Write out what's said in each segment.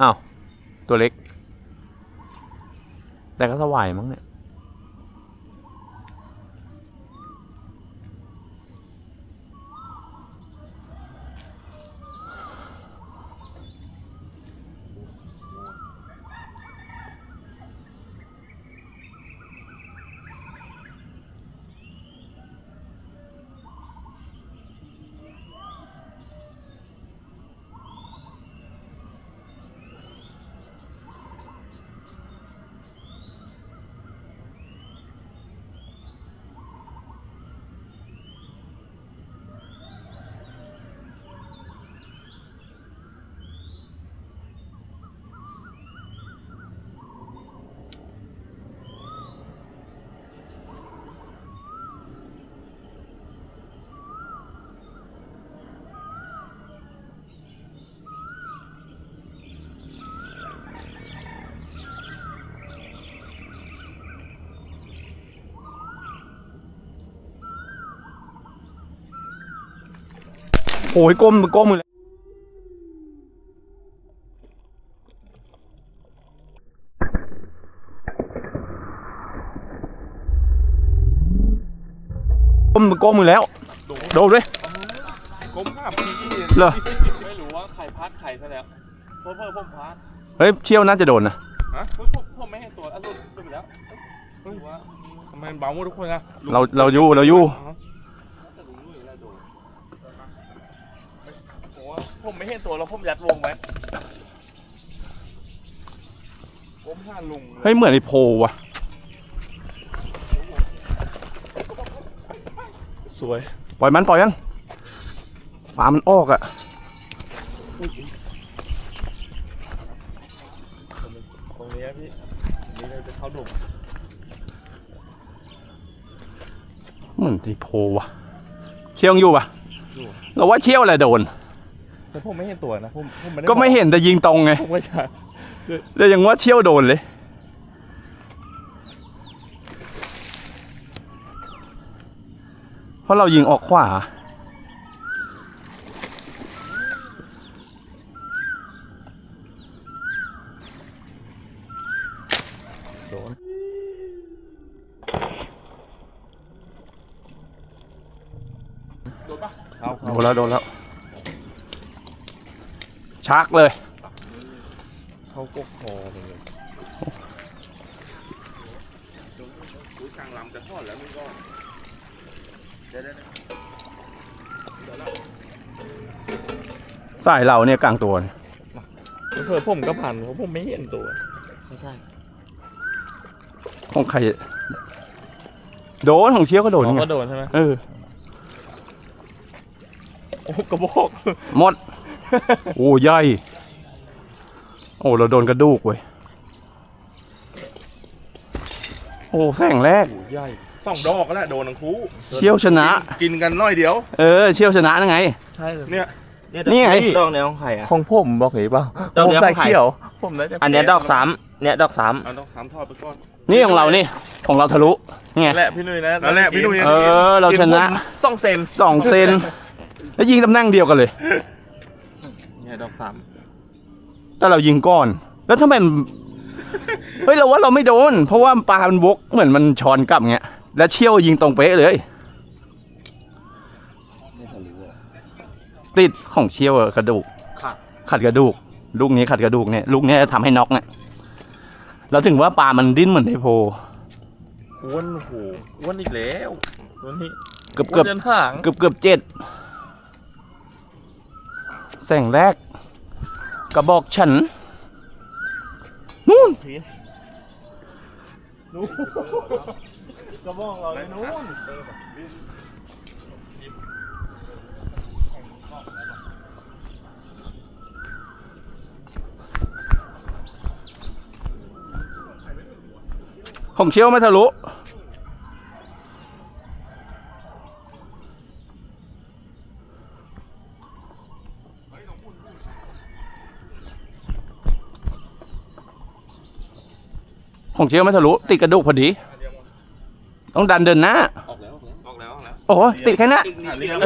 อ้าว ตัวเล็ก แต่ก็สวายมั้งเนี่ย โอ้ยก้มก้มเลยก้มก้มมือแล้ว โดนเลยก้มห้าปีเหรอไม่รู้ว่าใครพัดใครซะแล้วเพิ่มเพิ่มผมพัดเฮ้ยเชี่ยวน่าจะโดนนะฮะผมผมผมไม่เห็นตัวอารมณ์ตัวไปแล้วเฮ้ยว่าทำไมมันเบาหมดทุกคนอะเราเราอยู่เราอยู่ แต่ลุงลุยแล้วโดน ผมว่าผมไม่เห็นตัวแล้วผมยัดวงไว้ก้มห้าลุงเฮ้ยเหมือนไอ้โพว่ะ สวย ปล่อยมันปล่อยมันปลามันออกอะตรงนี้พี่นี่เราจะเข้าดุมเหมือนไอ้โพว่ะ เชี่ยวยังอยู่ปะเราว่าเชี่ยวแหละโดน แต่ผมไม่เห็นตัวนะผมผมไม่ได้ก็ไม่เห็นแต่ยิงตรงไงผมไม่ใช่แล้วยังว่าเชี่ยวโดนเลย เพราะเรายิงออกขวา โดน โดนปะเอาโดนแล้วโดนแล้ว ชักเลยเข้ากกคอเลยดูกลางลำจะทอดแล้วมึงก็เดี๋ยวเดี๋ยวเดี๋ยวแล้วสายเราเนี่ยกลางตัวเนี่ยเผื่อผมก็ผ่านเพราะผมไม่เห็นตัวไม่ใช่ของใครโดนของเชี่ยวก็โดนน้องไงก็โดนใช่ไหมเออโอ้กระบอกหมด โอ้ใหญ่ โอ้ เราโดนกระดูกเว้ย โอ้แสงแรก ใหญ่สองดอกก็แหละโดนทั้งคู่เชี่ยวชนะ กินกันน้อยเดียว เออ เชี่ยวชนะนั่นไง ใช่เนี่ยนี่ไงดอกเนี้ยของใครอะของผมบอกเห็นเปล่าดอกเดียวผมใส่ของใครเขียวผมได้จากอันเนี้ยดอกสามเนี่ยดอกสามเอาต้องสามทอดไปก่อน นี่ของเรานี่ของเราทะลุนี่ไงนั่นแหละพี่นุ้ยนะนั่นแหละพี่นุ้ยเออเราชนะสองเซนสองเซนแล้วยิงตำแหน่งเดียวกันเลย เนี่ยดอกสามแต่เรายิงก้อน แล้วทำไมมัน เฮ้ยเราว่าเราไม่โดน เพราะว่าปลามันวกเหมือนมันช้อนกลับเงี้ย แล้วเชี่ยวยิงตรงเป๊ะเลยติดของเชี่ยวอะกระดูก ขาดขัดกระดูก ลูกนี้ขัดกระดูกเนี่ยลูกเนี้ยทำให้น็อกเนี่ยเราถึงว่าปลามันดิ้นเหมือนไอโพอ้วนโอ้โหอ้วนอีกแล้วตัวนี้เกือบอ้เกืวอนบจนหาง เกือบเกือบเจ็ด แสงแรกกระบอกฉัน นู่นนู้นกระบอกเราเลยนู้นของเชี่ยวไม่ทะลุ ของเชี่ยวไม่ทะลุ ติดกระดูกพอดี ต้องดันเดินหน้า ออกแล้วออกแล้วออกแล้วโอ้โหติดแค่นั้นหันเรียง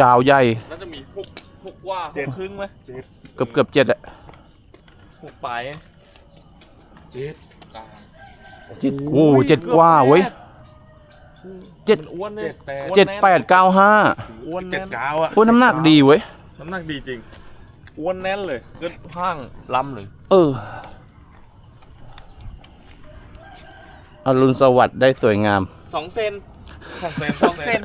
ยาวใหญ่ น่าจะมีหกหกว่าเจ็ดครึ่งไหมกือบเกือบเจ็ดอะหกปลายเจ็ดกลางเจ็ดโอ้เจ็ดกว่าเว้ยเจ็ดมันอ้วนเลยเจ็ดแปดเจ็ดแปดเก้าห้าอ้วนเจ็แน่ดนเก้าอะโอ้น้ำหนักดีเว้ยน้ำหนักดีจริงอ้วนแน่นเลยก็ห้างลำเลย เออ อรุณสวัสดิ์ได้สวยงาม สองเซนสองเซนสองเซน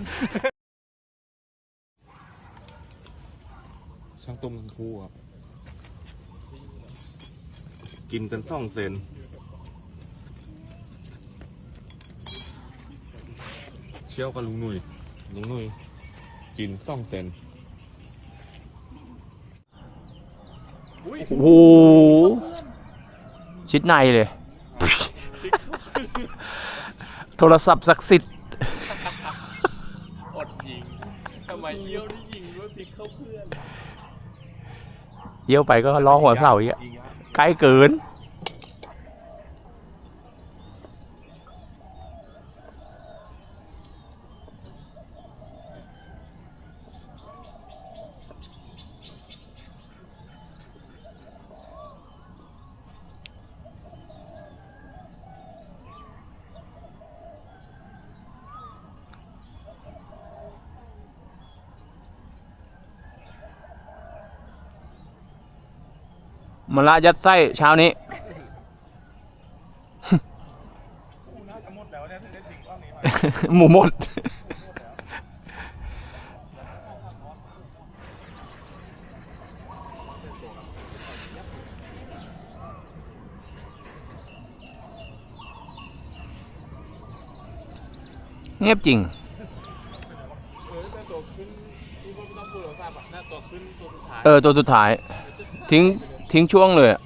ช่างตุ้มทั้งคู่ครับ กินกันสองเซนเชี่ยวกับลุงหนุ่ยลุงหนุ่ยกินสองเซนโอ้โหชิดในเลย โทรศัพท์ศักดิ์สิทธิ์อดยิงทำไมเยี่ยวได้ยิงด้วยพลิกเข้าเพื่อน เยี่ยวไปก็ล้อหัวเสาอีกอะใกล้เกิน มาละยัดไส้เช้านี้ หมูหมด เงียบจริงเออแต่ตัวขึ้นที่ว่าไม่ต้องพูดโทรศัพท์อะน่าตัวขึ้นตัวสุดท้ายเออตัวสุดท้าย ทิ้ง ทิ้งช่วงเลยอะ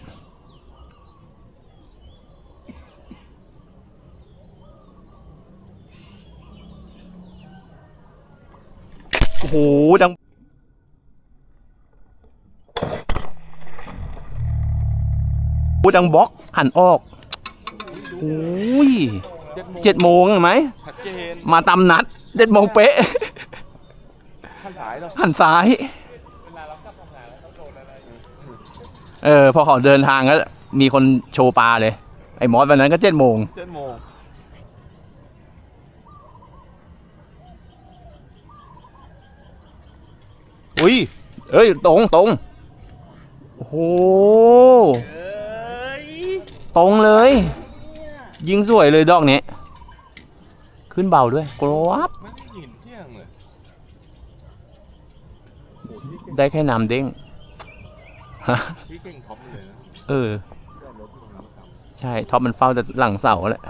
โอ้โหดังพูดังบล็อกหันออกโอ้ยเจ็ดโมงเห็นไหมชัดเจนมาตามนัดเจ็ดโมงเป๊ะท่านสายเหรอหันซ้าย เออพอเขาเดินทางก็มีคนโชว์ปลาเลย ไอ้มอสวันนั้นก็เจ็ดโมงเจ็ดโมงอุ้ยเอ้ยตรงตรงโอ้โหเอ้ยตรงเลย ยิงสวยเลยดอกนี้ ขึ้นเบาด้วยกรอบไม่ได้ยินเที่ยงเลย ได้แค่น้ำเด้งฮะ พี่เก่งท็อปเลยนะเออยอดรถลงน้ำสามใช่ท็อปมันเฝ้าแต่หลังเสาแหละ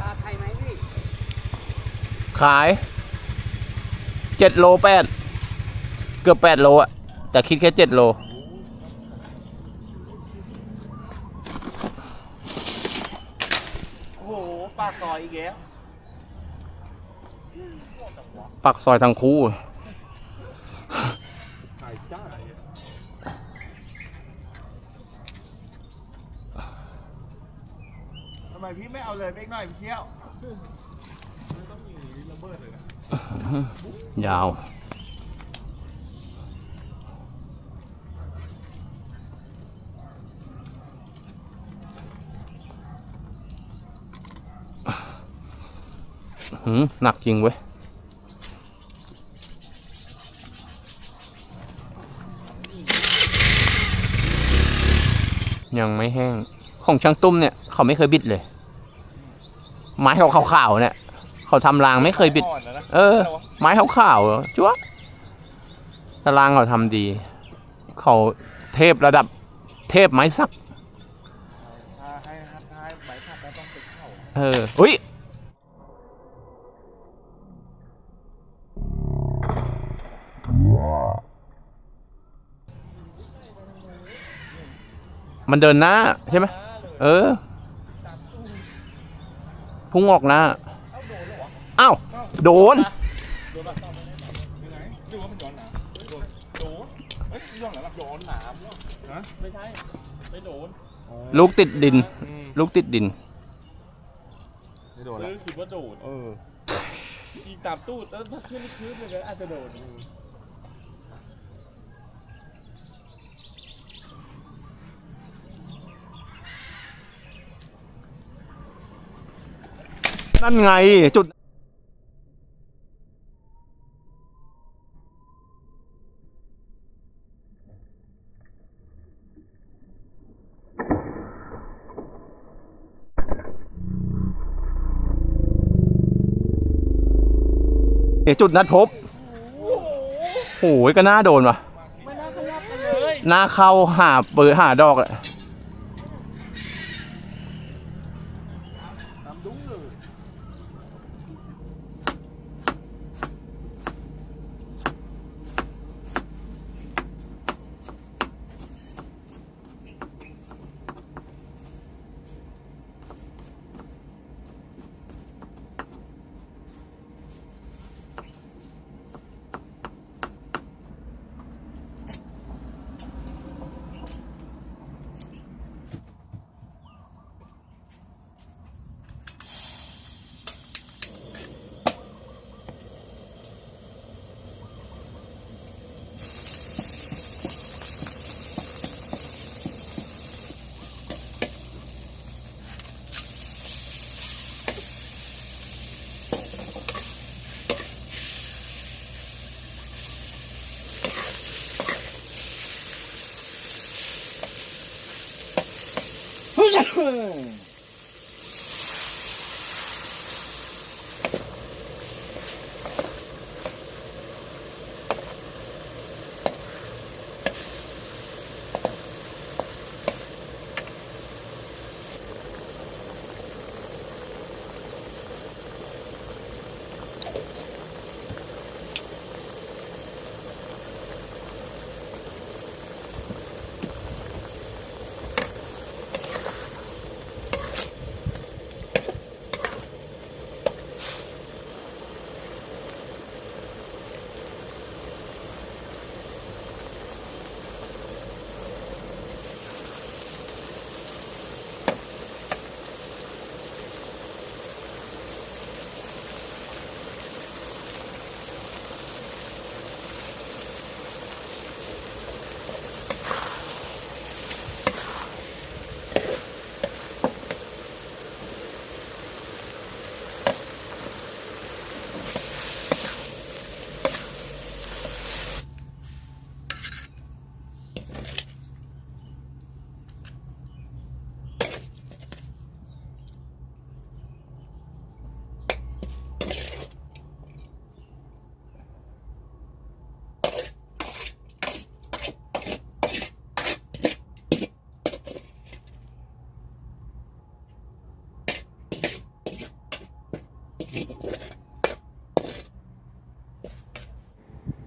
ปลาไทยไหมพี่ ขายเจ็ดโลแปดเกือบแปดโลอะแต่คิดแค่เจ็ดโล โอ้โหปากซอยอีกแล้ว ปักซอยทั้งคู่ไก่จ้าทำไมพี่ไม่เอาเลยเล็กหน่อยพี่เชี่ยวยาวหืมหนักจริงเว้ย ยังไม่แห้ง ของช่างตุ้มเนี่ย เขาไม่เคยบิดเลย ไม้เขาขาวๆเนี่ย เขาทำรางไม่เคยบิด อ่อนแล้วนะเออ ไม้ขาวๆเหรอจั๊วะตารางเขาทำดี เขาเทพระดับเทพไม้สัก ถ้าให้ถ้าให้ใบพัดแล้วต้องไปเข้าเอออุ้ย มันเดินหน้าใช่ไหมเออ พุ่งออกหน้าอ้าวโดนโดนแบบยังไงหรือว่ามันย้อนหนามโดนโดนเฮ้ยย้อนหนามย้อนหนามเหรอฮะไม่ใช่ไม่โดนลูกติดดินอืมลูกติดดินไม่โดนเอละอคิดว่าโดนเอออีกตามตู้แล้วถ้าขึ้นพื้นเลยก็อาจจะโดน นั่นไงจุดจุดนัดพบโอ้ยก็น่าโดนว่ะไม่น่าขยับกันเลยหน้าเข้าหาเปิดหาดอกแหละ 흥!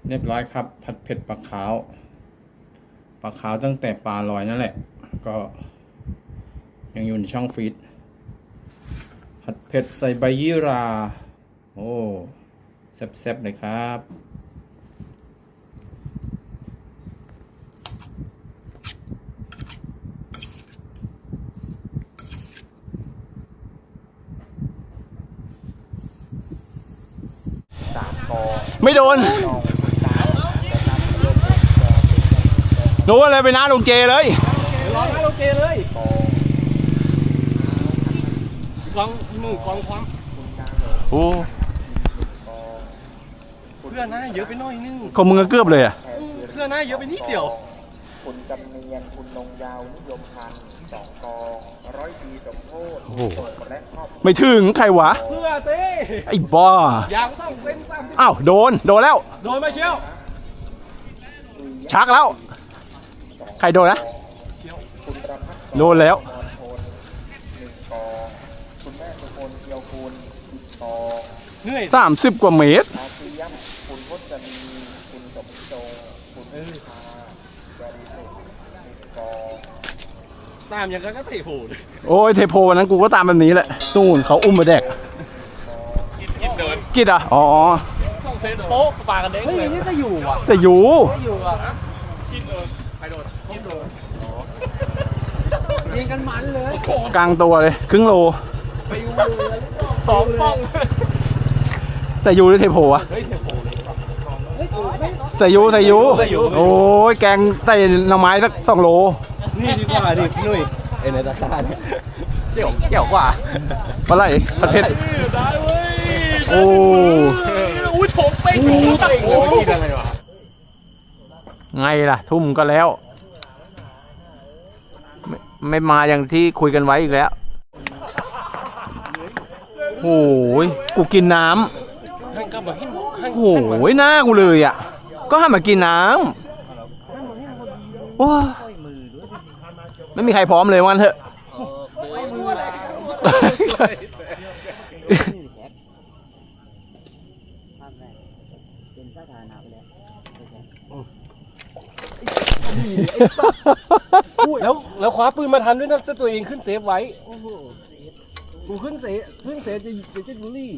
เรียบร้อยครับ ผัดเผ็ดปลาขาวปลาขาวตั้งแต่ปลาลอยนั่นแหละ ก็ยังอยู่ในช่องฟรีดผัดเผ็ดใส่ใบยี่รา โอ้แซ่บๆเลยครับไม่โดน โดนอะไรไปนะลงเจเลยรอหน้าโอเคเลยกองมือกองความโอ้เพื่อนหน้าเยอะไปหน่อยนึงของมึงก็เกือบเลยอะเพื่อนหน้าเยอะไปนิดเดียวคุณจำเนียนคุณนงยาวนิยมพันธ์สองกองร้อยปีสมโพธิโอ้โหโสดและครอบครัวไม่ถึงใครวะเพื่อเต้ไอ้บ้ายางต้องเป็นสามสิบอ้าวโดน โดนแล้ว โดนไหมเชียวชักแล้ว ใครโดนนะโดนแล้วสามสิบกว่าเมตรตามอย่างกันก็เตะโผล่เลยโอ้ยเทโพวันนั้นกูก็ตามแบบนี้แหละนู่นเขาอุ้มมาแดกกินกินเดินกิดอะอ๋อโป๊ะปากกันเด้งเลยนี่ก็อยู่อะจะอยู่อยู่อะ กินเดินไปโดนกินเดิน ยิงกันมันเลยกลางตัวเลย ครึ่งโลสองป้องใส่ยูหรือเทโพอะเฮ้ยเทปโผล่เลยใส่ยูใส่ยูโอ้ยแกงใส่หน่อไม้สักสองโล นี่ดีกว่าดิพี่นุ้ยไอ้ในตะกร้าเนี่ยเจ๋วเจ๋วกว่าปลาไหลผัดเผ็ดได้เว้ยโอ้อุ้ยโถงเป้งโถงเป้งโอ้ยกินอะไรวะไงล่ะ ทุ่มก็แล้ว ไม่ไม่มาอย่างที่คุยกันไว้อีกแล้วโอ้ยกูกินน้ำให้กลับมากินให้โอ้ยหน้ากูเลยอะ ก็ให้มากินน้ำโอ้ยไม่มีใครพร้อมเลยว่างั้นเถอะ แล้วแล้วคว้าปืนมาทันด้วยนะแต่ตัวเองขึ้นเซฟไว้กูขึ้นเซฟขึ้นเซฟจะจะจะบุลี่